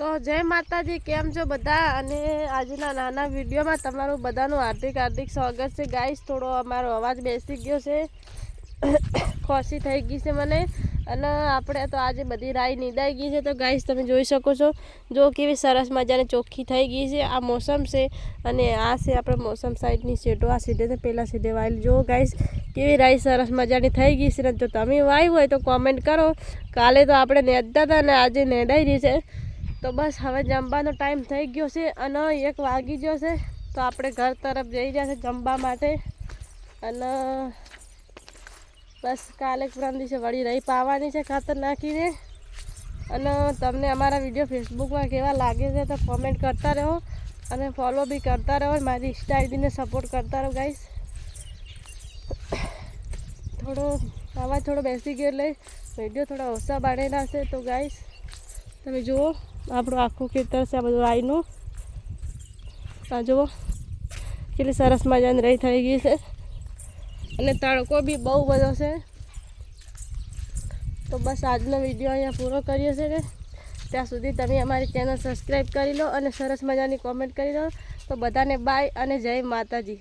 તો જય માતાજી, કેમ છો બધા? અને આજના નાના વિડીયોમાં તમારું બધાનું હાર્દિક હાર્દિક સ્વાગત છે. ગાઈસ થોડો અમારો અવાજ બેસી ગયો છે. ખોસી થઈ ગઈ છે મને. અને આપણે તો આજે બધી રાઈ નીદાઈ ગઈ છે. તો ગાઈસ તમે જોઈ શકો છો. જો કેવી સરસ મજાની ચોખ્ખી થઈ ગઈ છે. આ મોસમ છે અને આ છે આપણે મોસમ સાઈડની શેડો. આ સીધે પહેલાં સીધે વાયેલી. જો ગાઈસ કેવી રાઈ સરસ મજાની થઈ ગઈ છે ને જો તમે વાવી હોય તો કોમેન્ટ કરો. કાલે તો આપણે નેદતા હતા ને આજે નેડાઈ રહી છે. તો બસ હવે જમવાનો ટાઈમ થઈ ગયો છે અને એક વાગી ગયો છે. તો આપણે ઘર તરફ જઈ રહ્યા જમવા માટે. અને બસ કાલે પરમ દિવસે વળી રહી પાવાની છે ખાતર નાખીને. અને તમને અમારા વીડિયો ફેસબુકમાં કેવા લાગે છે તો કોમેન્ટ કરતા રહો. અને ફોલો બી કરતા રહો. મારી ઇન્સ્ટા આઈડીને સપોર્ટ કરતા રહો ગાઈસ થોડો અવાજ થોડો બેસી ગયો એટલે વીડિયો થોડા ઓછા બાળેલા છે તો ગાઈસ તમે જુઓ, આપણું આખું ખેતર છે, આ બધું આઈનું આ જુઓ, કેટલી સરસ મજાની રહી થઈ ગઈ છે. અને તડકો બી બહુ બધો છે. તો બસ આજનો વીડિયો અહીંયા પૂરો કરીએ છીએ ને ત્યાં સુધી તમે અમારી ચેનલ સબસ્ક્રાઈબ કરી લો અને સરસ મજાની કોમેન્ટ કરી લો. તો બધાને બાય અને જય માતાજી.